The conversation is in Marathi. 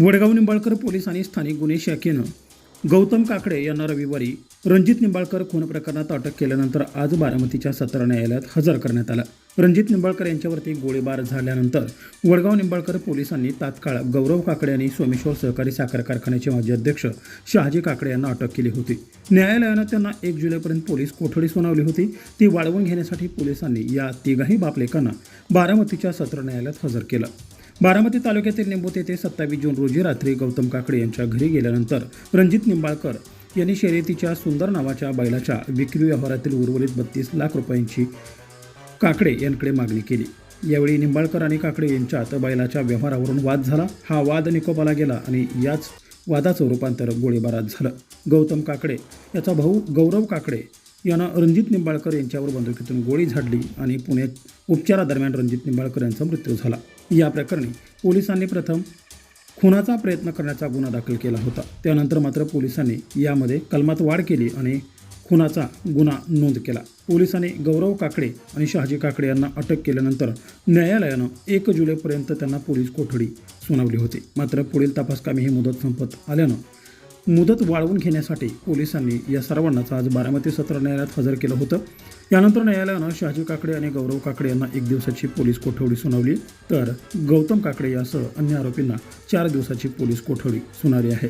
वडगाव निंबाळकर पोलीस आणि स्थानिक गुन्हे शाखेनं गौतम काकडे यांना रविवारी रणजित निंबाळकर खून प्रकरणात अटक केल्यानंतर आज बारामतीच्या सत्र न्यायालयात हजर करण्यात आला. रणजित निंबाळकर यांच्यावरती गोळीबार झाल्यानंतर वडगाव निंबाळकर पोलिसांनी तात्काळ गौरव काकडे आणि सोमेश्वर सहकारी साखर कारखान्याचे माजी अध्यक्ष शहाजी काकडे यांना अटक केली होती. न्यायालयानं त्यांना एक जुलैपर्यंत पोलीस कोठडी सुनावली होती. ती वाढवून घेण्यासाठी पोलिसांनी या तिघाही बापलेकांना बारामतीच्या सत्र न्यायालयात हजर केलं. बारामती तालुक्यातील निंबूत येथे सत्तावीस जून रोजी रात्री गौतम काकडे यांच्या घरी गेल्यानंतर रणजित निंबाळकर यांनी शर्यतीच्या सुंदर नावाच्या बैलाच्या विक्री व्यवहारातील उर्वरित बत्तीस लाख रुपयांची काकडे यांकडे मागणी केली. यावेळी निंबाळकर आणि काकडे यांच्यात बैलाच्या व्यवहारावरून वाद झाला. हा वाद निकोपाला गेला आणि याच वादाचं रूपांतर गोळीबारात झालं. गौतम काकडे याचा भाऊ गौरव काकडे यानं रणजित निंबाळकर यांच्यावर बंदुकीतून गोळी झाडली आणि पुण्यात उपचारादरम्यान रणजित निंबाळकर यांचा मृत्यू झाला. या प्रकरणी पोलिसांनी प्रथम खुनाचा प्रयत्न करण्याचा गुन्हा दाखल केला होता. त्यानंतर मात्र पोलिसांनी यामध्ये कलमात वाढ केली आणि खुनाचा गुन्हा नोंद केला. पोलिसांनी गौरव काकडे आणि शहाजी काकडे यांना अटक केल्यानंतर न्यायालयानं एक जुलैपर्यंत त्यांना पोलीस कोठडी सुनावली होती. मात्र पुढील तपासकामी ही मुदत संपत आल्यानं मुदत वाढवून घेण्यासाठी पोलिसांनी या सर्वांनाच आज बारामती सत्र न्यायालयात हजर केलं होतं. यानंतर न्यायालयानं शहाजी काकडे आणि गौरव काकडे यांना एक दिवसाची पोलीस कोठडी सुनावली. तर गौतम काकडे यासह अन्य आरोपींना चार दिवसाची पोलीस कोठडी सुनावली आहे.